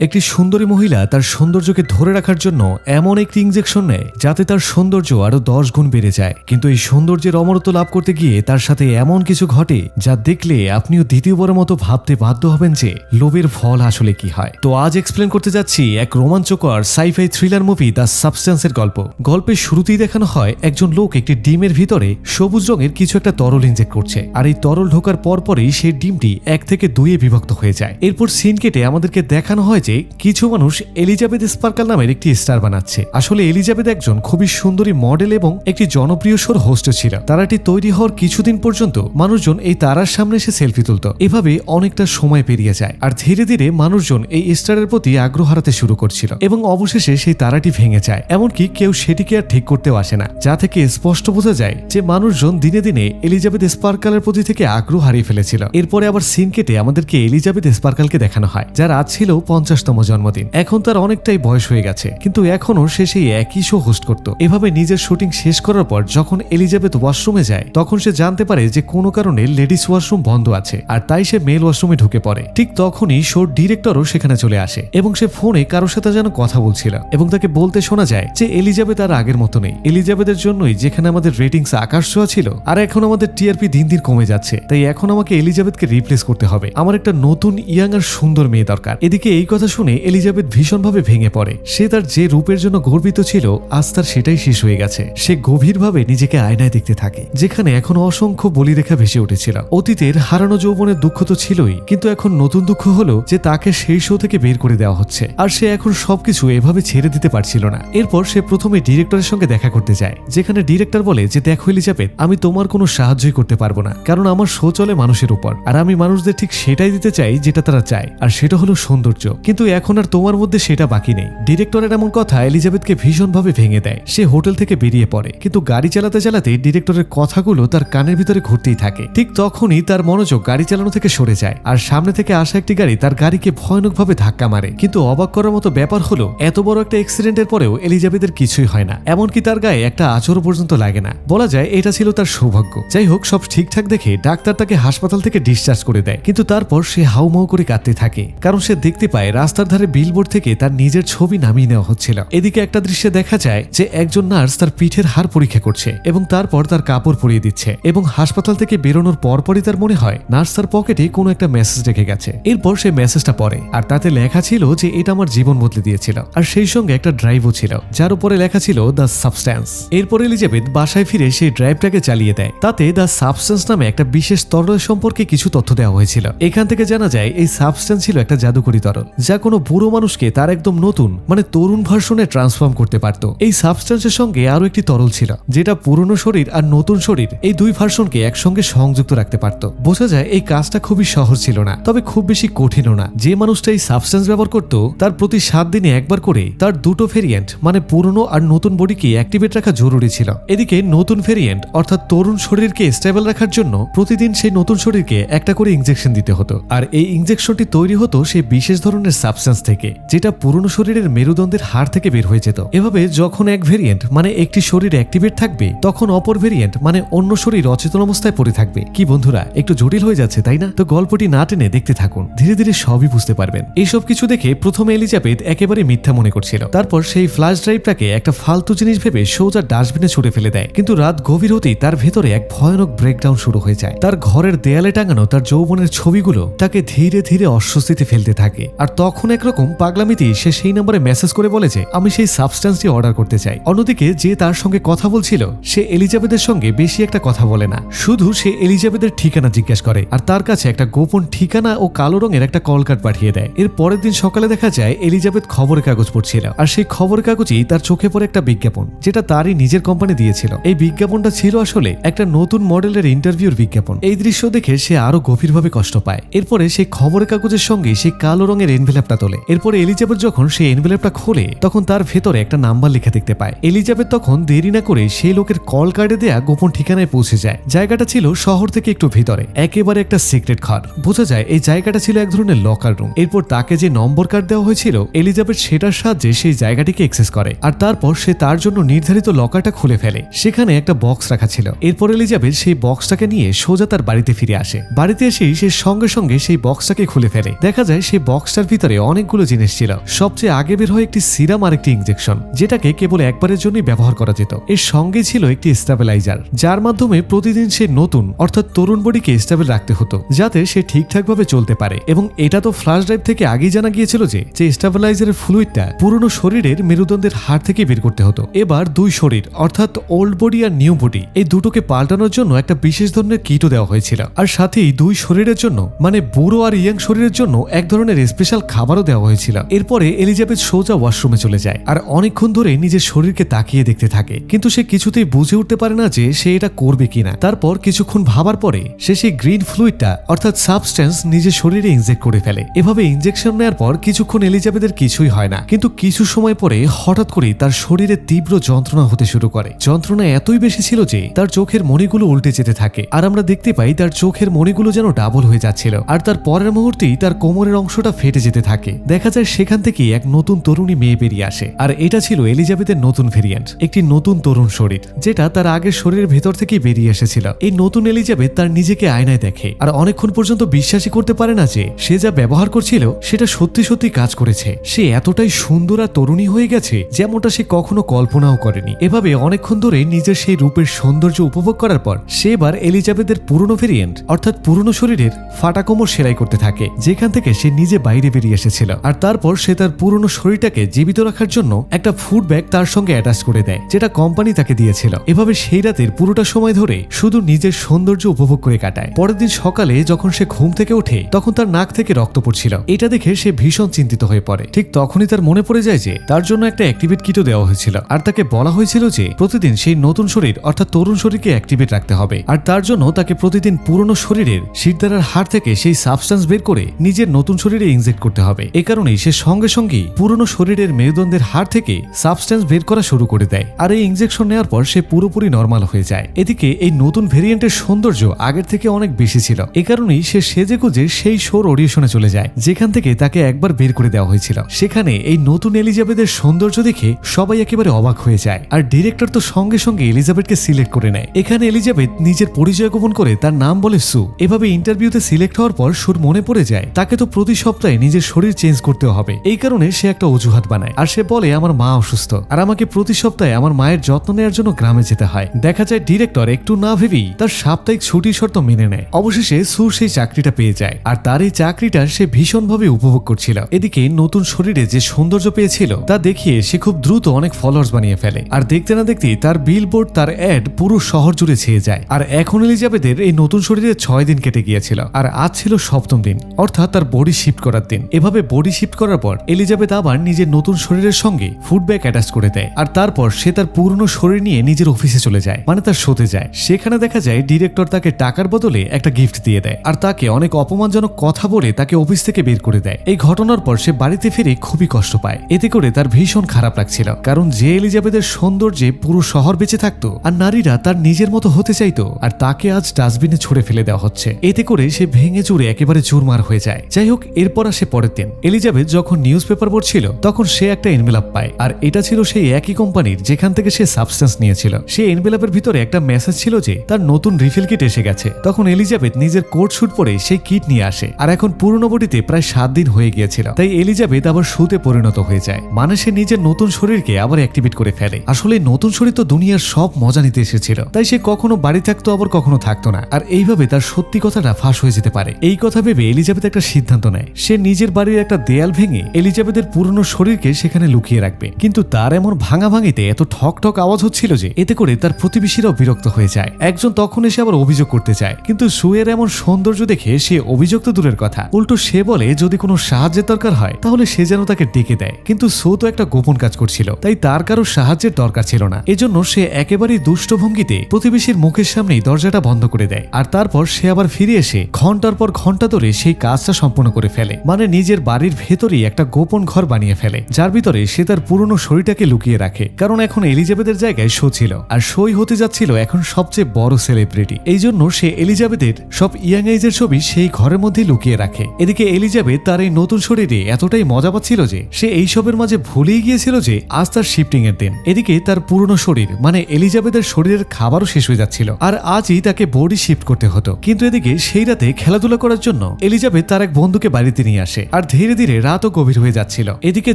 একটি সুন্দরী মহিলা তার সৌন্দর্যকে ধরে রাখার জন্য এমন একটি ইঞ্জেকশন নেয় যাতে তার সৌন্দর্য আরও দশ গুণ বেড়ে যায়। কিন্তু এই সৌন্দর্যের অমরত্ব লাভ করতে গিয়ে তার সাথে এমন কিছু ঘটে যা দেখলে আপনিও দ্বিতীয়বারের মতো ভাবতে বাধ্য হবেন যে লোভের ফল আসলে কি হয়। তো আজ এক্সপ্লেন করতে যাচ্ছি এক রোমাঞ্চকর sci fi thriller movie the সাবস্টেন্সের গল্প। গল্পের শুরুতেই দেখানো হয় একজন লোক একটি ডিমের ভিতরে সবুজ রঙের কিছু একটা তরল ইনজেক্ট করছে আর এই তরল ঢোকার পরপরই সেই ডিমটি এক থেকে দুইয়ে বিভক্ত হয়ে যায়। এরপর সিন কেটে আমাদেরকে দেখানো হয় যে কিছু মানুষ এলিজাবেথ স্পার্কাল নামের একটি স্টার বানাচ্ছে। আসলে এলিজাবেথ একজন খুবই সুন্দরী মডেল এবং একটি জনপ্রিয় শোর হোস্ট ছিল। তারাটি তৈরি হওয়ার কিছুদিন পর্যন্ত মানুষজন এই তারার সামনে এসে সেলফি তুলত। এভাবে অনেকটা সময় পেরিয়ে যায় আর ধীরে ধীরে মানুষজন এই স্টারের প্রতি আগ্রহ হারাতে শুরু করছিল এবং অবশেষে সেই তারাটি ভেঙে যায়। এমনকি কেউ সেটিকে আর ঠিক করতেও আসে না, যা থেকে স্পষ্ট বোঝা যায় যে মানুষজন দিনে দিনে এলিজাবেথ স্পার্কালের প্রতি থেকে আগ্রহ হারিয়ে ফেলেছিল। এরপরে আবার সিন কেটে আমাদেরকে এলিজাবেথ স্পার্কালকে দেখানো হয়, যার আজ ছিল পঞ্চাশতম জন্মদিন। এখন তার অনেকটাই বয়স হয়ে গেছে, কিন্তু এখনও সে সেই একই শো হোস্ট করত। এভাবে নিজের শুটিং শেষ করার পর যখন এলিজাবেথ ওয়াশরুমে যায়, তখন সে জানতে পারে যে কোনো কারণে লেডিস ওয়াশরুম বন্ধ আছে, আর তাই সে মেল ওয়াশরুমে ঢুকে পড়ে। ঠিক তখনই শোর ডিরেক্টরও সেখানে চলে আসে, এবং সে ফোনে কারোর সাথে যেন কথা বলছিল, এবং তাকে বলতে শোনা যায় যে এলিজাবেথ আর আগের মতো নেই। এলিজাবেথের জন্যই যেখানে আমাদের রেটিংস আকাশ ছোঁয়া ছিল, আর এখন আমাদের টিআরপি দিন দিন কমে যাচ্ছে। তাই এখন আমাকে এলিজাবেথকে রিপ্লেস করতে হবে। আমার একটা নতুন ইয়াং আর সুন্দর মেয়ে দরকার। এদিকে এই কথা শুনে এলিজাবেথ ভীষণভাবে ভেঙে পড়ে। সে তার যে রূপের জন্য গর্বিত ছিল, আজ তার সেটাই শেষ হয়ে গেছে। সে গভীরভাবে নিজেকে আয়নায় দেখতে থাকে, যেখানে এখন অসংখ্য বলিরেখা ভেসে উঠেছিল। অতীতের হারানো যৌবনের দুঃখ তো ছিলই, কিন্তু এখন নতুন দুঃখ হলো যে তাকে সেই শো থেকে বের করে দেওয়া হচ্ছে। আর সে এখন সবকিছু এভাবে ছেড়ে দিতে পারছিল না। এরপর সে প্রথমে ডিরেক্টরের সঙ্গে দেখা করতে যায়, যেখানে ডিরেক্টর বলে যে, দেখো এলিজাবেথ, আমি তোমার কোনো সাহায্যই করতে পারব না, কারণ আমার শো চলে মানুষের উপর। আর আমি মানুষদের ঠিক সেটাই দিতে চাই যেটা তারা চায়। আর সেটা হলো সৌন্দর্য। কিন্তু এখন আর তোমার মধ্যে সেটা বাকি নেই। ডিরেক্টরের এমন কথা এলিজাবেথকে ভীষণভাবে ভেঙে দেয়। সে হোটেল থেকে বেরিয়ে পড়ে, কিন্তু গাড়ি চালাতে চালাতে ডিরেক্টরের কথাগুলো তার কানের ভিতরে ঘুরতেই থাকে। ঠিক তখনই তার মনোযোগ গাড়ি চালানো থেকে সরে যায়, আর সামনে থেকে আসা একটি গাড়ি তার গাড়িকে ভয়ানকভাবে ধাক্কা মারে। কিন্তু অবাক করার মতো ব্যাপার হলো, এত বড় একটা অ্যাক্সিডেন্টের পরেও এলিজাবেথের কিছুই হয় না, এমনকি তার গায়ে একটা আচরও পর্যন্ত লাগে না। বলা যায় এটা ছিল তার সৌভাগ্য। যাই হোক, সব ঠিকঠাক দেখে ডাক্তার তাকে হাসপাতাল থেকে ডিসচার্জ করে দেয়, কিন্তু তারপর সে হাউমাউ করে কাঁদতে থাকে, কারণ সে দেখতে পায় রাস্তার ধারে বিলবোর্ড থেকে তার নিজের ছবি নামিয়ে নেওয়া হচ্ছিল। এদিকে একটা দৃশ্যে দেখা যায় যে একজন নার্স তার পিঠের হাড় পরীক্ষা করছে এবং তারপর তার কাপড় পরিয়ে দিচ্ছে এবং হাসপাতাল থেকে বেরোনোর পরপরই তার মনে হয় নার্স তার পকেটে কোনো একটা মেসেজ রেখে গেছে। এরপর সে মেসেজটা পড়ে আর তাতে লেখা ছিল যে এটা আমার জীবন বদলে দিয়েছিল। আর সেই সঙ্গে একটা ড্রাইভও ছিল, যার উপরে লেখা ছিল দ্য সাবস্ট্যান্স এরপর এলিজাবেথ বাসায় ফিরে সেই ড্রাইভটাকে চালিয়ে দেয়। তাতে দ্য সাবস্ট্যান্স নামে একটা বিশেষ তরল সম্পর্কে কিছু তথ্য দেওয়া হয়েছিল। এখান থেকে জানা যায়, এই সাবস্ট্যান্স ছিল একটা জাদুকরী তরল যা কোনো বুড়ো মানুষকে তার একদম নতুন মানে তরুণ ভার্সনে ট্রান্সফর্ম করতে পারত। এই সাবস্ট্যান্সের সঙ্গে আরও একটি তরল ছিল, যেটা পুরনো শরীর আর নতুন শরীর এই দুই ভার্সনকে একসঙ্গে সংযুক্ত রাখতে পারত। বোঝা যায় এই কাজটা খুবই সহজ ছিল না, তবে খুব বেশি কঠিনও না। যে মানুষটা এই সাবস্ট্যান্স ব্যবহার করত, তার প্রতি সাত দিনে একবার করে তার দুটো ভেরিয়েন্ট মানে পুরনো আর নতুন বডিকে অ্যাক্টিভেট রাখা জরুরি ছিল। এদিকে নতুন ভেরিয়েন্ট অর্থাৎ তরুণ শরীরকে স্টেবল রাখার জন্য প্রতিদিন সেই নতুন শরীরকে একটা করে ইঞ্জেকশন দিতে হতো। আর এই ইঞ্জেকশনটি তৈরি হতো সেই বিশেষ ধরনের সাবস্ট্যান্স থেকে, যেটা পুরনো শরীরের মেরুদণ্ডের হাড় থেকে বের হয়ে যেত। এভাবে যখন এক ভেরিয়েন্ট মানে একটি শরীর অ্যাক্টিভেট থাকবে, তখন অপর ভেরিয়েন্ট মানে অন্য শরীর অচেতন অবস্থায় পড়ে থাকবে। কি বন্ধুরা, একটু জটিল হয়ে যাচ্ছে, তাই না? তো গল্পটি না টেনে দেখতে থাকুন। ধীরে ধীরে সবই বুঝতে পারবেন। এইসব কিছু দেখে প্রথমে এলিজাবেথ একেবারে মিথ্যা মনে করছিল। তারপর সেই ফ্ল্যাশ ড্রাইভটাকে একটা ফালতু জিনিস ভেবে সোজা ডাস্টবিনে ছুড়ে ফেলে দেয়। কিন্তু রাত গভীর হতেই তার ভেতরে এক ভয়ানক ব্রেকডাউন শুরু হয়ে যায়। তার ঘরের দেয়ালে টাঙানো তার যৌবনের ছবিগুলো তাকে ধীরে ধীরে অস্বস্তিতে ফেলতে থাকে। আর তখন একরকম পাগলামিতি সে সেই নম্বরে মেসেজ করে বলে যে আমি সেই সাবস্ট্যান্সটি অর্ডার করতে চাই। অন্যদিকে যে তার সঙ্গে কথা বলছিল, সে এলিজাবেথের সঙ্গে বেশি একটা কথা বলে না। শুধু সে এলিজাবেথের ঠিকানা জিজ্ঞেস করে, আর তার কাছে একটা গোপন ঠিকানা ও কালো রঙের একটা কল কার্ড পাঠিয়ে দেয়। এর পরের দিন সকালে দেখা যায়, এলিজাবেথ খবরের কাগজ পড়ছিল, আর সেই খবরের কাগজেই তার চোখে পড়ে একটা বিজ্ঞাপন, যেটা তারই নিজের কোম্পানি দিয়েছিল। এই বিজ্ঞাপনটা ছিল আসলে একটা নতুন মডেলের ইন্টারভিউর বিজ্ঞাপন। এই দৃশ্য দেখে সে আরও গভীরভাবে কষ্ট পায়। এরপরে সেই খবরের কাগজের সঙ্গে সেই কালো রঙের এনভেলাপটা তোলে। এরপরে এলিজাবেথ যখন সেই এনভেলাপটা খোলে, তখন তার ভেতরে একটা নাম্বার লেখা দেখতে পায়। এলিজাবেথ তখন দেরি না করে সেই লোকের কল কার্ডে দেয়া গোপন ঠিকানায় পৌঁছে যায়। জায়গাটা ছিল শহর থেকে একটু ভিতরে, একেবারে একটা সিক্রেট ঘর। বোঝা যায় এই জায়গাটা ছিল এক ধরনের লকার রুম এরপর তাকে যে নম্বর কার্ড দেওয়া হয়েছিল, এলিজাবেথ সেটার সাহায্যে সেই জায়গাটিকে এক্সেস করে। আর তারপর সে তার জন্য নির্ধারিত লকারটা খুলে ফেলে। সেখানে একটা বক্স রাখা ছিল। এরপর এলিজাবেথ সেই বক্সটাকে নিয়ে সোজা তার বাড়িতে ফিরে আসে। বাড়িতে এসেই সে সঙ্গে সঙ্গে সেই বক্সটাকে খুলে ফেলে। দেখা যায় সেই বক্সটার ভিতরে ভিতরে অনেকগুলো জিনিস ছিল। সবচেয়ে আগে বের হয় একটি সিরাম আর একটি ইঞ্জেকশন যেটাকে কেবল একবারের জন্যই ব্যবহার করা যেত। এর সঙ্গে ছিল একটি স্টেবিলাইজার, যার মাধ্যমে প্রতিদিন সে নতুন, অর্থাৎ তরুণ বডিকে স্টেবল রাখতে হতো, যাতে সে ঠিকঠাকভাবে চলতে পারে। এবং এটা তো ফ্লাশ ড্রাইভ থেকে আগেই জানা গিয়েছিল যে যে স্টেবিলাইজারের ফ্লুইডটা পুরনো শরীরের মেরুদণ্ডের হাড় থেকে বের করতে হতো। এবার দুই শরীর, অর্থাৎ ওল্ড বডি আর নিউ বডি, এই দুটোকে পাল্টানোর জন্য একটা বিশেষ ধরনের কিটও দেওয়া হয়েছিল। আর সাথেই দুই শরীরের জন্য মানে বুড়ো আর ইয়াং শরীরের জন্য এক ধরনের স্পেশাল খাবারও দেওয়া হয়েছিল। এরপরে এলিজাবেথ সোজা ওয়াশরুমে চলে যায় আর অনেকক্ষণ ধরে নিজের শরীরকে তাকিয়ে দেখতে থাকে। কিন্তু সে কিছুতেই বুঝে উঠতে পারে না যে সে এটা করবে কিনা। তারপর কিছুক্ষণ ভাবার পরে সে সেই গ্রিন ফ্লুইডটা, অর্থাৎ সাবস্টেন্স নিজের শরীরে ইনজেক্ট করে ফেলে। এভাবে ইনজেকশন নেওয়ার পর কিছুক্ষণ এলিজাবেথের কিছুই হয় না। কিন্তু কিছু সময় পরে হঠাৎ করেই তার শরীরে তীব্র যন্ত্রণা হতে শুরু করে। যন্ত্রণা এতই বেশি ছিল যে তার চোখের মণিগুলো উল্টে যেতে থাকে। আর আমরা দেখতে পাই তার চোখের মণিগুলো যেন ডাবল হয়ে যাচ্ছিল। আর তার পরের মুহূর্তেই তার কোমরের অংশটা ফেটে যেতে থাকে। দেখা যায় সেখান থেকে এক নতুন তরুণী মেয়ে বেরিয়ে আসে। আর এটা ছিল এলিজাবেথের নতুন ভেরিয়েন্ট, একটি নতুন তরুণ শরীর, যেটা তার আগের শরীরের ভেতর থেকেই বেরিয়ে এসেছিল। এই নতুন এলিজাবেথ তার নিজেকে আয়নায় দেখে, আর অনেকক্ষণ পর্যন্ত বিশ্বাসই করতে পারে না যে, সে যা ব্যবহার করছিল, সেটা সত্যি সত্যি কাজ করেছে। সে এতটাই সুন্দর আর তরুণী হয়ে গেছে, যেমনটা সে কখনো কল্পনাও করেনি। এভাবে অনেকক্ষণ ধরে নিজের সেই রূপের সৌন্দর্য উপভোগ করার পর, সে এবার এলিজাবেথের পুরনো ভেরিয়েন্ট, অর্থাৎ পুরনো শরীরের ফাটা কোমর সেলাই করতে থাকে, যেখান থেকে সে নিজে বাইরে বেরিয়ে এসেছিল। আর তারপর সে তার পুরনো শরীরটাকে জীবিত রাখার জন্য একটা ফুড ব্যাগ তার সঙ্গে অ্যাটাচ করে দেয়, যেটা কোম্পানি তাকে দিয়েছিল। এভাবে সেই রাতের পুরোটা সময় ধরে শুধু নিজের সৌন্দর্য উপভোগ করে কাটায়। পরের দিন সকালে যখন সে ঘুম থেকে ওঠে, তখন তার নাক থেকে রক্ত পড়ছিল। এটা দেখে সে ভীষণ চিন্তিত হয়ে পড়ে। ঠিক তখনই তার মনে পড়ে যায় যে, তার জন্য একটা অ্যাক্টিভেট কিটও দেওয়া হয়েছিল। আর তাকে বলা হয়েছিল যে, প্রতিদিন সেই নতুন শরীর, অর্থাৎ তরুণ শরীরকে অ্যাক্টিভেট রাখতে হবে। আর তার জন্য তাকে প্রতিদিন পুরনো শরীরের শিরদারার হাড় থেকে সেই সাবস্টেন্স বের করে নিজের নতুন শরীরে ইনজেক্ট করতে হবে। এ কারণেই সে সঙ্গে সঙ্গেই পুরনো শরীরের মেরুদণ্ডের হাড় থেকে সাবস্টেন্স বের করা শুরু করে দেয় আর এই ইনজেকশন নেওয়ার পর সে পুরোপুরি নর্মাল হয়ে যায়। এদিকে এই নতুন ভেরিয়েন্টের সৌন্দর্য আগের থেকে অনেক বেশি ছিল। এ কারণেই সে সেজে গুজে সেই শোর অডিশনে চলে যায়, যেখান থেকে তাকে একবার বের করে দেওয়া হয়েছিল। সেখানে এই নতুন এলিজাবেথের সৌন্দর্য দেখে সবাই একেবারে অবাক হয়ে যায়। আর ডিরেক্টর তো সঙ্গে সঙ্গে এলিজাবেথকে সিলেক্ট করে নেয়। এখানে এলিজাবেথ নিজের পরিচয় গোপন করে তার নাম বলে সু। এভাবে ইন্টারভিউতে সিলেক্ট হওয়ার পর সুর মনে পড়ে যায়। তাকে তো প্রতি সপ্তাহে নিজের শরীর চেঞ্জ করতে হবে। এই কারণে সে একটা অজুহাত বানায়। আর সে বলে, আমার মা অসুস্থ। আর আমাকে প্রতি সপ্তাহে আমার মায়ের যত্ন নেওয়ার জন্য গ্রামে যেতে হয়। দেখা যায় ডিরেক্টর একটু না ভেবেই তার সাপ্তাহিক ছুটির শর্ত মেনে নেয়। অবশেষে সু সেই চাকরিটা পেয়ে যায়। আর তার এই চাকরিটা সে ভীষণভাবে উপভোগ করছিল। এদিকে নতুন শরীরে যে সৌন্দর্য পেয়েছিল, তা দেখিয়ে সে খুব দ্রুত অনেক ফলোয়ার্স বানিয়ে ফেলে। আর দেখতে না দেখতেই তার বিলবোর্ড তার অ্যাড পুরো শহর জুড়ে ছেয়ে যায়। আর এখন এলিজাবেথের এই নতুন শরীরে ছয় দিন কেটে গিয়েছিল। আর আজ ছিল সপ্তম দিন। অর্থাৎ তার বডি শিফট করার দিন। এভাবে বডি শিফট করার পর এলিজাবেথ আবার নিজের নতুন শরীরের সঙ্গে ফুড ব্যাগ অ্যাটাচ করে দেয়। আর তারপর সে তার পুরনো শরীর নিয়ে নিজের অফিসে চলে যায় মানে তার শোতে যায়। সেখানে দেখা যায় ডিরেক্টর তাকে টাকার বদলে একটা গিফট দিয়ে দেয় আর তাকে অনেক অপমানজনক কথা বলে তাকে অফিস থেকে বের করে দেয়। এই ঘটনার পর সে বাড়িতে ফিরে খুবই কষ্ট পায়। এতে করে তার ভীষণ খারাপ লাগছিল, কারণ যে এলিজাবেথের সৌন্দর্যে পুরো শহর বেঁচে থাকতো আর নারীরা তার নিজের মতো হতে চাইতো আর তাকে আজ ডাস্টবিনে ছুড়ে ফেলে দেওয়া হচ্ছে। এতে করে সে ভেঙে চুরে একেবারে চুরমার হয়ে যায়। যাই হোক, এরপর আসে পরের দিন এলিজাবেথ যখন নিউজ পেপার পড়ছিল তখন সে একটা এনভেলাপ পায়। আর এটা ছিল সেই একই কোম্পানির যেখান থেকে সে সাবস্টেন্স নিয়েছিল। সেই এনভেলাপের ভিতরে একটা মেসেজ ছিল যে, তার নতুন রিফিল কিট এসে গেছে। তখন এলিজাবেথ নিজের কোট শুট পরে সেই কিট নিয়ে আসে। আর এখন পুরনো বডিতে প্রায় সাত দিন হয়ে গিয়েছিল। তাই এলিজাবেথ আবার সুতে পরিণত হয়ে যায়। মানে সে নিজের নতুন শরীরকে আবার অ্যাক্টিভেট করে ফেলে। আসলে নতুন শরীর তো দুনিয়ার সব মজা নিতে এসেছিল। তাই সে কখনো বাড়ি থাকতো, আবার কখনো থাকতো না। আর এইভাবে তার সত্যি কথাটা ফাঁস হয়ে যেতে পারে। এই কথা ভেবে এলিজাবেথ একটা সিদ্ধান্ত নেয়। সে নিজের বাড়ির একটা দেয়াল ভেঙে এলিজাবেথের পুরনো শরীরকে সেখানে লুকিয়ে রাখবে। কিন্তু তার এমন ভাঙা ভাঙিতে এত ঠক ঠক আওয়াজ হচ্ছিল যে এতে করে তার প্রতিবেশীরাও বিরক্ত হয়ে যায়। একজন তখন এসে আবার অভিযোগ করতে চায়। কিন্তু সুয়ের এমন সৌন্দর্য দেখে সে অভিযোগ তো দূরের কথা। উল্টো সে বলে, যদি কোনো সাহায্যের দরকার হয়, তাহলে সে যেন তাকে ডেকে দেয়। কিন্তু সো তো একটা গোপন কাজ করছিল। তাই তার কারও সাহায্যের দরকার ছিল না। এজন্য সে একেবারেই দুষ্ট ভঙ্গিতে প্রতিবেশীর মুখের সামনেই দরজাটা বন্ধ করে দেয়। আর তারপর সে আবার ফিরে এসে ঘণ্টার পর ঘণ্টা ধরে সেই কাজটা সম্পূর্ণ করে ফেলে। মানে নিজের বাড়ির ভেতরেই একটা গোপন ঘর বানিয়ে ফেলে, যার ভিতরে সে তার পুরনো শরীরটাকে লুকিয়ে রাখে, কারণ এখন এলিজাবেথের জায়গায় শো ছিল, আর শোই হতে যাচ্ছিল এখন সবচেয়ে বড় সেলিব্রিটি। এই জন্য সে এলিজাবেথের সব ইয়াং এজের ছবি সেই ঘরের মধ্যে লুকিয়ে রাখে। এদিকে এলিজাবেথ তার এই নতুন শরীরে এতটাই মজা পাচ্ছিল যে, সে এইসবের মাঝে ভুলেই গিয়েছিল যে, আজ তার শিফটিং এর দিন। এদিকে তার পুরনো শরীর মানে এলিজাবেথের শরীরের খাবারও শেষ হয়ে যাচ্ছিল, আর আজই তাকে বডি শিফট করতে হতো। কিন্তু এদিকে সেই রাতে খেলাধুলা করার জন্য এলিজাবেথ তার এক বন্ধুকে বাড়িতে নিয়ে আসে আর ধীরে ধীরে রাতও গভীর হয়ে যাচ্ছিল। এদিকে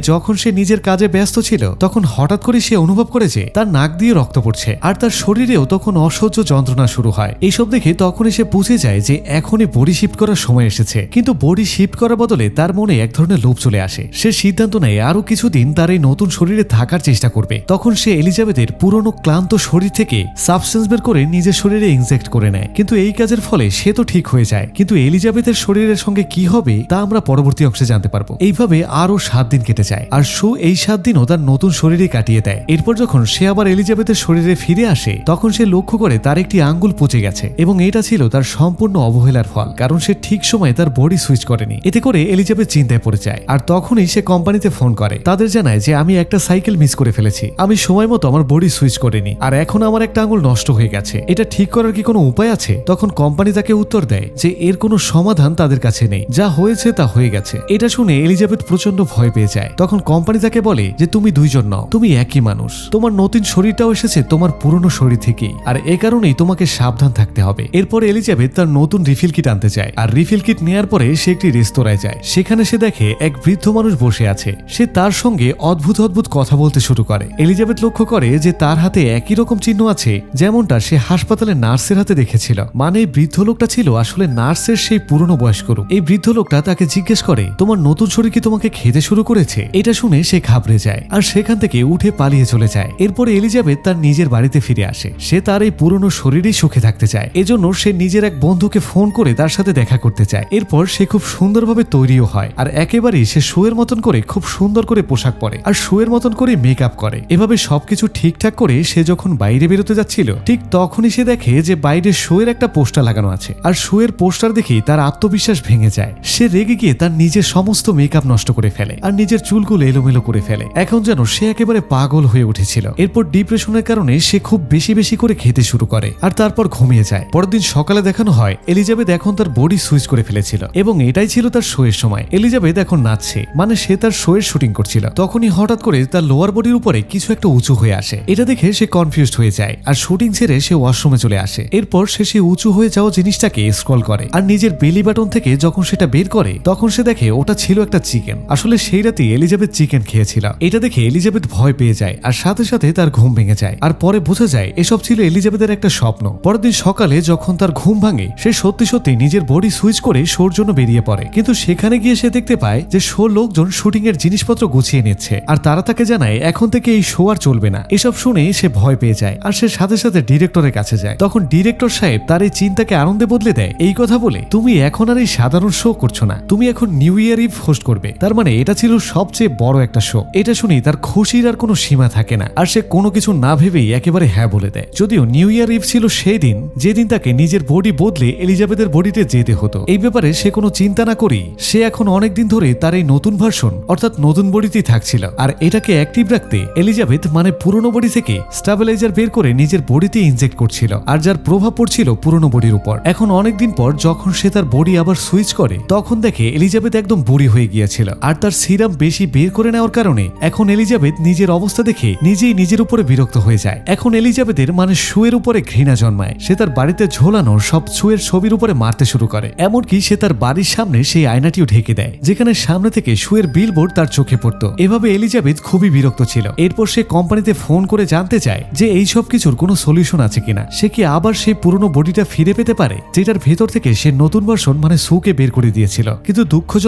যখন সে নিজের কাজে ব্যস্ত ছিল, তখন হঠাৎ করে সে অনুভব করে যে তার নাক দিয়ে রক্ত পড়ছে আর তার শরীরেও তখন অসহ্য যন্ত্রণা শুরু হয়। এইসব দেখে তখনই সে বুঝে যায় যে এখনই বডি শিফট করার সময় এসেছে। কিন্তু বডি শিফট করার বদলে তার মনে এক ধরনের লোভ চলে আসে। সে সিদ্ধান্ত নেয় আরও কিছুদিন তার এই নতুন শরীরে থাকার চেষ্টা করবে। তখন সে এলিজাবেথের পুরনো ক্লান্ত শরীর থেকে সাবস্টেন্স বের করে নিজের শরীরে ইনজেক্ট করে নেয়। কিন্তু এই কাজের ফলে সে তো ঠিক হয়ে যায়। কিন্তু এলিজাবেথের শরীরের সঙ্গে কি হবে, তা আমরা পরবর্তী অংশে জানতে পারব। এইভাবে আরও সাত দিন কেটে যায়। আর শু এই সাত দিনও তার নতুন শরীরে কাটিয়ে দেয়। এরপর যখন সে আবার এলিজাবেথের শরীরে ফিরে আসে, তখন সে লক্ষ্য করে তার একটি আঙ্গুল পচে গেছে এবং এটা ছিল তার সম্পূর্ণ অবহেলার ফল, কারণ সে ঠিক সময়ে তার বডি সুইচ করেনি। এতে করে এলিজাবেথ চিন্তায় পড়ে যায়। আর তখনই সে কোম্পানিতে ফোন করে। তাদের জানায় যে, আমি একটা সাইকেল মিস করে ফেলেছি। আমি সময় মতো আমার বডি সুইচ করিনি। আর এখন আমার একটা আঙ্গুল নষ্ট হয়ে গেছে। এটা ঠিক করার কি কোনো উপায় আছে? তখন কোম্পানি তাকে উত্তর দেয় যে, এর কোনো সমাধান তাদের কাছে নেই। যা হয়েছে তা হয়ে গেছে। এটা শুনে এলিজাবেথ প্রচণ্ড ভয় পেয়ে যায়। তখন কোম্পানি তাকে বলে যে, তুমি দুইজন নও, তুমি একই মানুষ। তোমার নতুন শরীরটাও এসেছে তোমার পুরনো শরীর থেকেই। আর এ কারণেই তোমাকে সাবধান থাকতে হবে। এরপর এলিজাবেথ তার নতুন রিফিল কিট আনতে চায় আর রিফিল কিট নেয়ার পরে সে একটি রেস্তোরাঁয় যায়। সেখানে সে দেখে এক বৃদ্ধ মানুষ বসে আছে। সে তার সঙ্গে অদ্ভুত অদ্ভুত কথা বলতে শুরু করে। এলিজাবেথ লক্ষ্য করে যে, তার হাতে একই রকম চিহ্ন আছে যেমনটা সে হাসপাতালে নার্সের হাতে দেখেছিল। মানে বৃদ্ধ লোকটা ছিল আসলে নার্সের সেই পুরনো বয়স্ক এই বৃদ্ধ লোকটা তাকে জিজ্ঞেস করে তোমার নতুন শরীর কি তোমাকে খেতে শুরু করেছে? এটা শুনে সে ঘাবড়ে যায় আর সেখান থেকে উঠে পালিয়ে চলে যায়। এরপর এলিজাবেথ তার নিজের বাড়িতে ফিরে আসে। সে তার এই পুরনো শরীরেই সুখে থাকতে চায়। এজন্য সে নিজের এক বন্ধুকে ফোন করে তার সাথে দেখা করতে চায়। এরপর সে খুব সুন্দরভাবে তৈরিও হয় আর একেবারেই সে শুয়ের মতন করে খুব সুন্দর করে পোশাক পরে আর শুয়ের মতন করে মেকআপ করে। এভাবে সবকিছু ঠিকঠাক করে সে যখন বাইরে বেরোতে যাচ্ছিল, ঠিক তখনই সে দেখে যে বাইরে শোয়ের একটা পোস্টার লাগানো আছে। আর শোয়ের পোস্টার দেখেই তার আত্মবিশ্বাস ভেঙে যায়। সে রেগে গিয়ে তার নিজের সমস্ত মেকআপ নষ্ট করে ফেলে আর নিজের চুলগুলো এলোমেলো করে ফেলে। এখন যেন সে একেবারে পাগল হয়ে উঠেছিল। এরপর ডিপ্রেশনের কারণে সে খুব বেশি বেশি করে খেতে শুরু করে আর তারপর ঘুমিয়ে যায়। পরের দিন সকালে দেখানো হয় এলিজাবেথ এখন তার বডি সুইচ করে ফেলেছিল এবং এটাই ছিল তার শোয়ের সময়। এলিজাবেথ এখন নাচছে মানে সে তার শোয়ের শুটিং করছিল। তখনই হঠাৎ করে তার লোয়ার বডির উপরে কিছু একটা উঁচু হয়ে আসে। এটা দেখে সে কনফিউজড হয়ে যায় আর শুটিং ছেড়ে সে ওয়াশরুমে চলে আসে। এরপর সে সেই উঁচু হয়ে যাওয়া জিনিসটাকে স্ক্রল করে আর নিজের বেলি বাটন থেকে যখন সেটা বের করে, তখন সে দেখে ওটা ছিল একটা চিকেন। আসলে সেই রাতে এলিজাবেথ চিকেন খেয়েছিল এটা দেখে এলিজাবেথ ভয় পেয়ে যায় আর সাথে সাথে তার ঘুম ভেঙে যায়। আর পরে বোঝা যায় এসব ছিল এলিজাবেথের একটা স্বপ্ন। পরের দিন সকালে যখন তার ঘুম ভাঙে, সে সত্যি সত্যি নিজের বডি সুইচ করে শোর জন্য বেরিয়ে পড়ে। কিন্তু সেখানে গিয়ে সে দেখতে পায় যে শো লোকজন শুটিং এর জিনিসপত্র গুছিয়ে নিচ্ছে। আর তারা তাকে জানায়, এখন থেকে এই শো আর চলবে না। এসব শুনে সে ভয় পেয়ে যায় আর সে সাথে সাথে ডিরেক্টরের কাছে যায়। তখন ডিরেক্টর সাহেব তার এই চিন্তাকে আনন্দে বদলে দেয়, এই কথা বলে তুমি এখন আর এই সাধারণ শো করছ না। তুমি এখন নিউ ইয়ার ইভ হোস্ট করবে। তার মানে এটা ছিল সবচেয়ে বড় একটা শো এটা শুনি তার খুশির আর কোনো সীমা থাকে না। আর সে কোনো কিছু না ভেবেই একেবারে হ্যাঁ বলে দেয়। যদিও নিউ ইয়ার ইভ ছিল সেই দিন, যেদিন তাকে নিজের বডি বদলে এলিজাবেথের বডিতে যেতে হতো। এই ব্যাপারে সে কোনো চিন্তা না করেই সে এখন অনেকদিন ধরে তার এই নতুন ভার্সন অর্থাৎ নতুন বডিতেই থাকছিল। আর এটাকে অ্যাক্টিভ রাখতে এলিজাবেথ মানে পুরনো বডি থেকে স্টাবিলাইজার বের করে নিজের বডিতে ইনজেক্ট করছিল। আর যার প্রভাব পড়ছিল পুরনো বডির উপর। এখন অনেকদিন পর যখন সে তার বডি আবার সুইচ করে, তখন দেখে এলিজাবেথ একদম বুড়ি হয়ে গিয়েছিল। আর তার সিরাম বেশি বের করে নেওয়ার কারণে এখন এলিজাবেথ নিজের অবস্থা দেখে নিজেই নিজের উপরে বিরক্ত হয়ে যায়। এখন এলিজাবেথের মানে শুয়ের উপরে ঘৃণা জন্মায়। সে তার বাড়িতে ঝোলানো সব শুয়ের ছবির উপরে মারতে শুরু করে। এমনকি সে তার বাড়ির সামনে সেই আয়নাটিও ঢেকে দেয়, যেখানে সামনে থেকে শুয়ের বিলবোর্ড তার চোখে পড়তো। এভাবে এলিজাবেথ খুবই বিরক্ত ছিল। এরপর সে কোম্পানিতে ফোন করে জানতে চায় যে এই সব কিছুর কোনো সলিউশন আছে কিনা। সে কি আবার সেই পুরনো বডিটা ফিরে পেতে পারে, যেটার ভেতর থেকে সে নতুন ভার্সন মানে সুকে বের করে দিয়েছিল। কিন্তু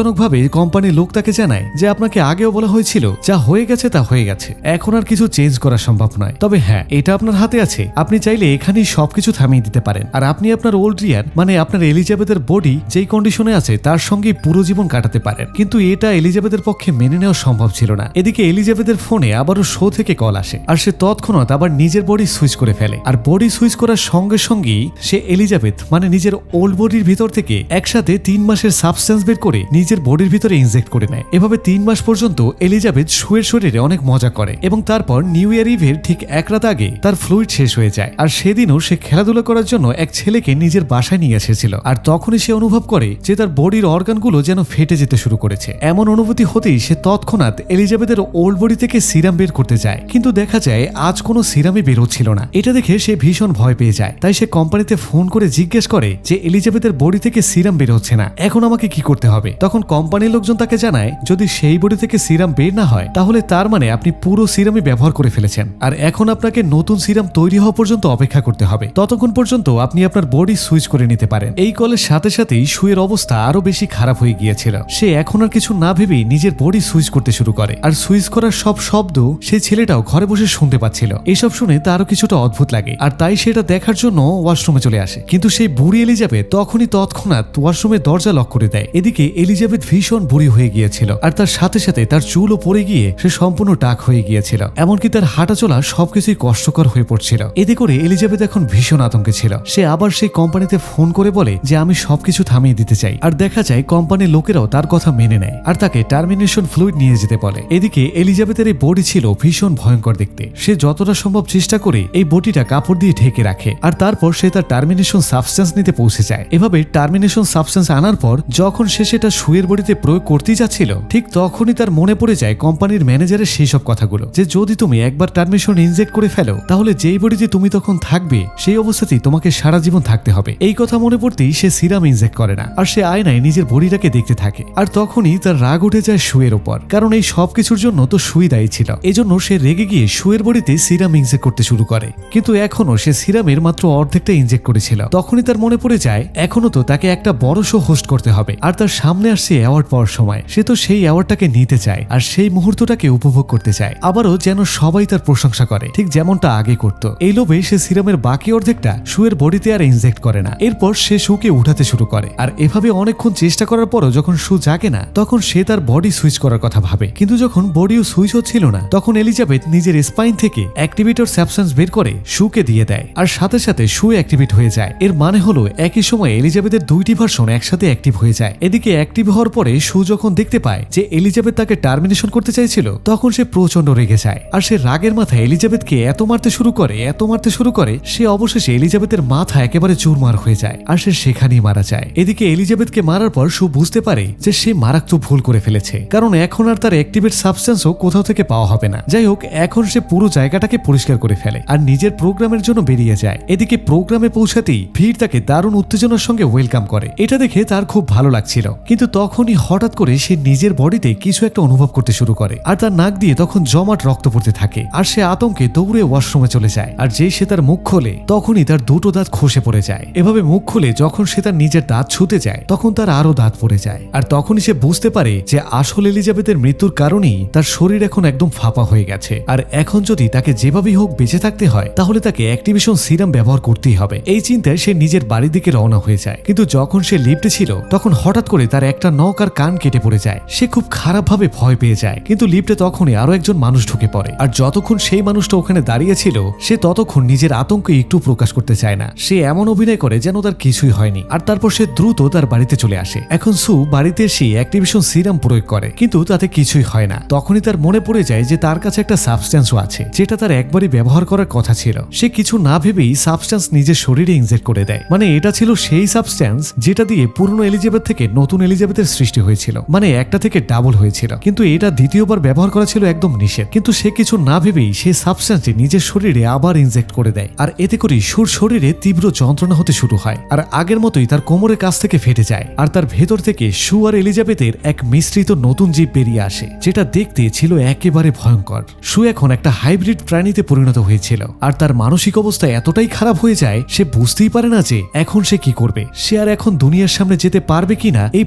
দুঃখজনকভাবে কোম্পানির লোক তাকে জানায় যে আপনাকে আগেও বলা হয়েছিল, যা হয়ে গেছে তা হয়ে গেছে। এখন আর কিছু চেঞ্জ করা সম্ভব নয়। তবে হ্যাঁ এটা আপনার হাতে আছে। আপনি চাইলে এখানেই সবকিছু থামিয়ে দিতে পারেন। আর আপনি আপনার ওল্ড রিয়ার মানে আপনার এলিজাবেথের বডি যেই কন্ডিশনে আছে, তার সঙ্গে পুরো জীবন কাটাতে পারেন। কিন্তু এটা এলিজাবেথের পক্ষে মেনে নেওয়া সম্ভব ছিল না। এদিকে এলিজাবেথের ফোনে আবারও শো থেকে কল আসে। আর সে তৎক্ষণাৎ আবার নিজের বডি সুইচ করে ফেলে। আর বডি সুইচ করার সঙ্গে সঙ্গেই সে এলিজাবেথ মানে নিজের ওল্ড বডির ভিতর থেকে একসাথে তিন মাসের সাবস্টেন্স বের করে নিজের বডির ভিতরে ইনজেক্ট করে নেয়। এভাবে তিন মাস পর্যন্ত এলিজাবেথ শুয়ের শরীরে অনেক মজা করে এবং তারপর নিউ ইয়ার ইভের ঠিক এক রাত আগে তার ফ্লুইড শেষ হয়ে যায়। আর সেদিনও সে খেলাধুলা করার জন্য এক ছেলেকে নিজের বাসায় নিয়ে এসেছিল। আর তখনই সে অনুভব করে যে তার বডির অর্গানগুলো যেন ফেটে যেতে শুরু করেছে। এমন অনুভূতি হতেই সে তৎক্ষণাৎ এলিজাবেথের ওল্ড বডি থেকে সিরাম বের করতে যায়। কিন্তু দেখা যায়, আজ কোনো সিরামই বের হচ্ছিল না। এটা দেখে সে ভীষণ ভয় পেয়ে যায়। তাই সে কোম্পানিতে ফোন করে জিজ্ঞেস করে যে, এলিজাবেথের বডি থেকে সিরাম বের হচ্ছে না। এখন আমাকে কি করতে হবে? তখন কোম্পানির লোকজন তাকে জানায়, যদি সেই বডি থেকে সিরাম বের না হয়, তাহলে তার মানে আপনি পুরো সিরামই ব্যবহার করে ফেলেছেন। আর এখন আপনাকে নতুন সিরাম তৈরি হওয়া পর্যন্ত অপেক্ষা করতে হবে। ততক্ষণ পর্যন্ত আপনি আপনার বডি সুইচ করে নিতে পারেন। এই কলের সাথে সাথেই সুয়ের অবস্থা আরও বেশি খারাপ হয়ে গিয়েছিল। সে এখন আর কিছু না ভেবেই নিজের বডি সুইচ করতে শুরু করে। আর সুইচ করার সব শব্দ সেই ছেলেটাও ঘরে বসে শুনতে পাচ্ছিল। এসব শুনে তারও কিছুটা অদ্ভুত লাগে। আর তাই সেটা দেখার জন্য ওয়াশরুমে চলে আসে। কিন্তু সেই বুড়ি এলিজাবেথ তখনই তৎক্ষণাৎ ওয়াশরুমের দরজা লক করে দেয়। এদিকে এলিজাবেথ ভীষণ বুড়ি হয়ে গিয়েছিল, আর তার সাথে সাথে তার চুলও পড়ে গিয়ে সে সম্পূর্ণ টাক হয়ে গিয়েছিল, এমনকি তার হাঁটাচলা সবকিছুই কষ্টকর হয়ে পড়ছিল। এতে করে এলিজাবেথ এখন ভীষণ আতঙ্কে ছিল। সে আবার সেই কোম্পানিতে ফোন করে বলে যে, আমি সবকিছু থামিয়ে দিতে চাই। আর দেখা যায়, কোম্পানির লোকেরাও তার কথা মেনে নেয়, আর তাকে টার্মিনেশন ফ্লুইড নিয়ে যেতে বলে। এদিকে এলিজাবেথের এই বডি ছিল ভীষণ ভয়ঙ্কর দেখতে। সে যতটা সম্ভব চেষ্টা করে এই বডিটা কাপড় দিয়ে ঢেকে রাখে, আর তারপর সে তার টার্মিনেশন সাবস্টেন্স নিতে পৌঁছে যায়। এভাবে টার্মিনেশন সাবস্টেন্স আনার পর, যখন সে সেটা সুয়ের বডিতে প্রয়োগ করতেই যাচ্ছিল, ঠিক তখনই তার মনে পড়ে যায় কোম্পানির ম্যানেজারের সেই সব কথাগুলো। যে যদি তুমি একবার টার্মিনেশন ইনজেক্ট করে ফেলো, তাহলে যেই বডিতে তুমি তখন থাকবে, সেই অবস্থাতেই তোমাকে সারা জীবন থাকতে হবে। এই কথা মনে পড়তেই সে সিরাম ইনজেক্ট করে না, আর সে আয়নায় নিজের বডিটাকে দেখতে থাকে। আর তখনই তার রাগ উঠে যায় শুয়ের ওপর, কারণ এই সব কিছুর জন্য তো সুই দায়ী ছিল। এজন্য সে রেগে গিয়ে শুয়ের বডিতে সিরাম ইনজেক্ট করতে শুরু করে। কিন্তু এখনও সে সিরামের মাত্র অর্ধেকটা ইনজেক্ট করেছিল। তখনই তার মনে পড়ে যায় এখনও তো তাকে একটা বড় শো হোস্ট করতে হবে। আর তার সামনে আসছে অ্যাওয়ার্ড পাওয়ার সময়, সে তো সেই অ্যাওয়ার্ডটাকে নিতে চায় আর সেই মুহূর্তটাকে উপভোগ করতে চায়। আবারও যেন সবাই তার প্রশংসা করে, ঠিক যেমনটা আগে করত। এই লোভে সে সিরামের বাকি অর্ধেকটা শুয়ের বডিতে আর ইনজেক্ট করে না। এরপর সে শুকে উঠাতে শুরু করে। আর এভাবে অনেকক্ষণ চেষ্টা করার পরও যখন শু জাগে না, তখন সে তার বডি সুইচ করার কথা ভাবে। কিন্তু যখন বডিও সুইচ হচ্ছিল না, তখন এলিজাবেথ নিজের স্পাইন থেকে অ্যাক্টিভেটর স্যাবসেন্স বের করে শুকে দিয়ে দেয়। আর সাথে সাথে শু অ্যাক্টিভেট হয়ে যায়। এর মানে হলো, একই সময় এলিজাবেথের দুইটি ভার্সন একসাথে অ্যাক্টিভ হয়ে যায়। এদিকে অ্যাক্টিভ হওয়ার পরে শু যখন দেখতে পায় যে এলিজাবেথ তাকে টার্মিনেশন করতে চাইছিল, তখন সে প্রচণ্ড রেগে যায়। আর সে রাগের মাথায় এলিজাবেথকে এত মারতে শুরু করে, এত মারতে শুরু করে, সে অবশেষে এলিজাবেথের মাথা একেবারে চুরমার হয়ে যায় আর সে সেখানেই মারা যায়। এদিকে এলিজাবেথকে মারার পর সু বুঝতে পারে যে সে মারাত্মক ভুল করে ফেলেছে, কারণ এখন আর তার অ্যাক্টিভেট সাবস্টেন্সও কোথাও থেকে পাওয়া হবে না। যাই হোক, এখন সে পুরো জায়গাটাকে পরিষ্কার করে ফেলে আর নিজের প্রোগ্রামের জন্য বেরিয়ে যায়। এদিকে প্রোগ্রামে পৌঁছাতেই ভিড় তাকে দারুণ উত্তেজনার সঙ্গে ওয়েলকাম করে। এটা দেখে তার খুব ভালো লাগছিল। কিন্তু তখনই হঠাৎ করে সে নিজের বডিতে কিছু একটা অনুভব করতে শুরু করে। আর তার নাক দিয়ে তখন জমাট রক্ত পড়তে থাকে। আর সে আতঙ্কে দৌড়ে ওয়াশরুমে চলে যায়। আর যেই সে তার মুখ খোলে, তখনই তার দুটো দাঁত খসে পড়ে যায়। এভাবে মুখ খুলে যখন সে তার নিজের দাঁত ছুতে যায়, তখন তার আরও দাঁত পড়ে যায়। আর তখনই সে বুঝতে পারে যে আসল এলিজাবেথের মৃত্যুর কারণেই তার শরীর এখন একদম ফাঁপা হয়ে গেছে। আর এখন যদি তাকে যেভাবেই হোক বেঁচে থাকতে হয়, তাহলে তাকে অ্যাক্টিভেশন সিরাম ব্যবহার করতেই হবে। এই চিন্তায় সে নিজের বাড়ির দিকে রওনা হয়ে যায়। কিন্তু যখন সে লিফটে ছিল, তখন হঠাৎ করে তার একটা নখ আর কান কেটে পড়ে যায়। সে খুব খারাপভাবে ভয় পেয়ে যায়। কিন্তু লিফটে তখনই আরও একজন মানুষ ঢুকে পড়ে। আর যতক্ষণ সেই মানুষটা ওখানে দাঁড়িয়ে ছিল, সে ততক্ষণ নিজের আতঙ্ক একটু প্রকাশ করতে চায় না। সে এমন অভিনয় করে যেন তার কিছুই হয়নি। আর তারপর সে দ্রুত তার বাড়িতে চলে আসে। এখন সু বাড়িতে এসে অ্যাক্টিভেশন সিরাম প্রয়োগ করে। কিন্তু তাতে কিছুই হয় না। তখনই তার মনে পড়ে যায় যে তার কাছে একটা সাবস্ট্যান্সও আছে, যেটা তার একবারই ব্যবহার করার কথা ছিল। সে কিছু না ভেবেই সাবস্ট্যান্স নিজের শরীরে ইনজেক্ট করে দেয়। মানে এটা ছিল সেই সাবস্ট্যান্স যেটা দিয়ে পুরনো এলিজাবেথ থেকে নতুন এলিজাবেথের সৃষ্টি হয়েছিল। মানে একটা থেকে ডাবল হয়েছিল। কিন্তু এটা দ্বিতীয়বার ব্যবহার করা ছিল একদম নিষেধ। কিন্তু সে কিছু না ভেবেই সেই সাবস্ট্যান্সটি নিজের শরীরে আবার ইনজেক্ট করে দেয়। আর এতে করে সুর শরীরে তীব্র যন্ত্রণা হতে শুরু হয়। আর আগের মতোই তার কোমরের কাছ থেকে ফেটে যায়। আর তার ভেতর থেকে সু আর এলিজাবেথের এক মিশ্রিত নতুন জীব বেরিয়ে আসে, যেটা দেখতে ছিল একেবারে ভয়ঙ্কর। সু এখন একটা হাইব্রিড প্রাণীতে পরিণত হয়েছিল। আর তার মানসিক অবস্থা এতটাই খারাপ হয়ে যায়, সে বুঝতেই পারে না যে এখন সে কি করবে। সে আর এখন দুনিয়ার সামনে যেতে পারবে কিনা, এই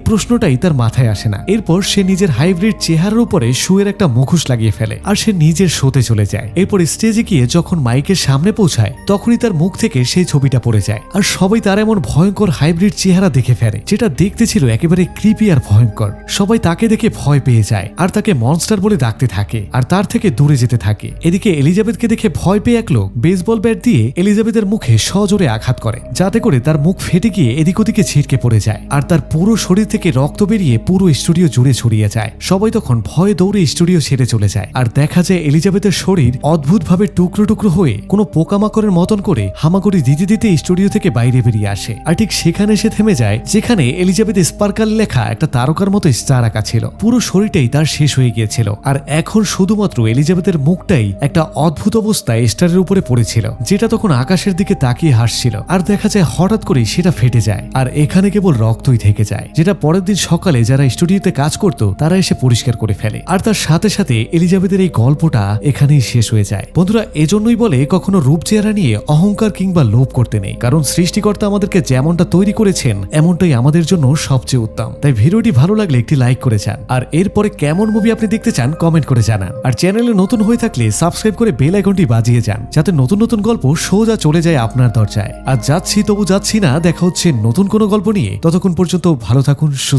প্রশ্নটাই তার মাথায় আসে না। এরপর সে নিজের হাইব্রিড চেহারার উপরে শুয়ের একটা মুখোশ লাগিয়ে ফেলে আর সে নিজের শোতে চলে যায়। এরপর স্টেজে গিয়ে যখন মাইকের সামনে পৌঁছায়, তখনই তার মুখ থেকে সেই ছবিটা পড়ে যায় আর সবাই তার এমন ভয়ঙ্কর হাইব্রিড চেহারা দেখে ফেলে, যেটা দেখতে ছিল একেবারে ক্রিপি আর ভয়ঙ্কর। সবাই তাকে দেখে ভয় পেয়ে যায় আর তাকে মনস্টার বলে ডাকতে থাকে আর তার থেকে দূরে যেতে থাকে। এদিকে এলিজাবেথকে দেখে ভয় পেয়ে এক লোক বেসবল ব্যাট দিয়ে এলিজাবেথের মুখে সজোরে আঘাত করে, যাতে করে তার মুখ ফেটে গিয়ে এদিক ওদিকে ছিটকে পড়ে যায় আর তার পুরো শরীর থেকে রক্ত বেরিয়ে পুরো স্টুডিও জুড়ে ছড়িয়ে যায়। সবাই তখন ভয়ে দৌড়ে স্টুডিও ছেড়ে চলে যায়। আর দেখা যায় এলিজাবেথের শরীর অদ্ভুতভাবে টুকরো টুকরো হয়ে কোনো পোকামাকড়ের মতন করে হামাগুড়ি দিতে দিতে স্টুডিও থেকে বাইরে বেরিয়ে আসে। আর ঠিক সেখানে সে থেমে যায়, যেখানে এলিজাবেথ স্পার্কাল লেখা একটা তারকার মতো স্টার আঁকা ছিল। পুরো শরীরটাই তার শেষ হয়ে গিয়েছিল। আর এখন শুধুমাত্র এলিজাবেথের মুখটাই একটা অদ্ভুত অবস্থায় স্টারের উপরে পড়েছিল, যেটা তখন আকাশের দিকে তাকিয়ে হাসছিল। আর দেখা যায় হঠাৎ করে সেটা ফেটে যায়। আর এখানে কেবল রক্তই থেকে যায়, যেটা পরের দিন সকালে যারা স্টুডিওতে কাজ করত, তারা এসে পরিষ্কার করে ফেলে। আর তার সাথে সাথে এলিজাবেথের এই গল্পটা এখানেই শেষ হয়ে যায়। বন্ধুরা, এজন্যই বলে কখনো রূপ চেহারা নিয়ে অহংকার কিংবা লোভ করতে নেই। কারণ সৃষ্টিকর্তা আমাদেরকে যেমনটা তৈরি করেছেন, এমনটাই আমাদের জন্য সবচেয়ে উত্তম। তাই ভিডিওটি ভালো লাগলে একটি লাইক করে যান। আর এরপরে কেমন মুভি আপনি দেখতে চান, কমেন্ট করে জানান। আর চ্যানেলে নতুন হয়ে থাকলে সাবস্ক্রাইব করে বেল আইকনটি বাজিয়ে যান, যাতে নতুন নতুন গল্প সোজা চলে যায় আপনার দরজায়। আর যাচ্ছি তবু যাচ্ছি না, দেখা হচ্ছে নতুন কোনো গল্প নিয়ে। ততক্ষণ পর্যন্ত ভালো থাকুন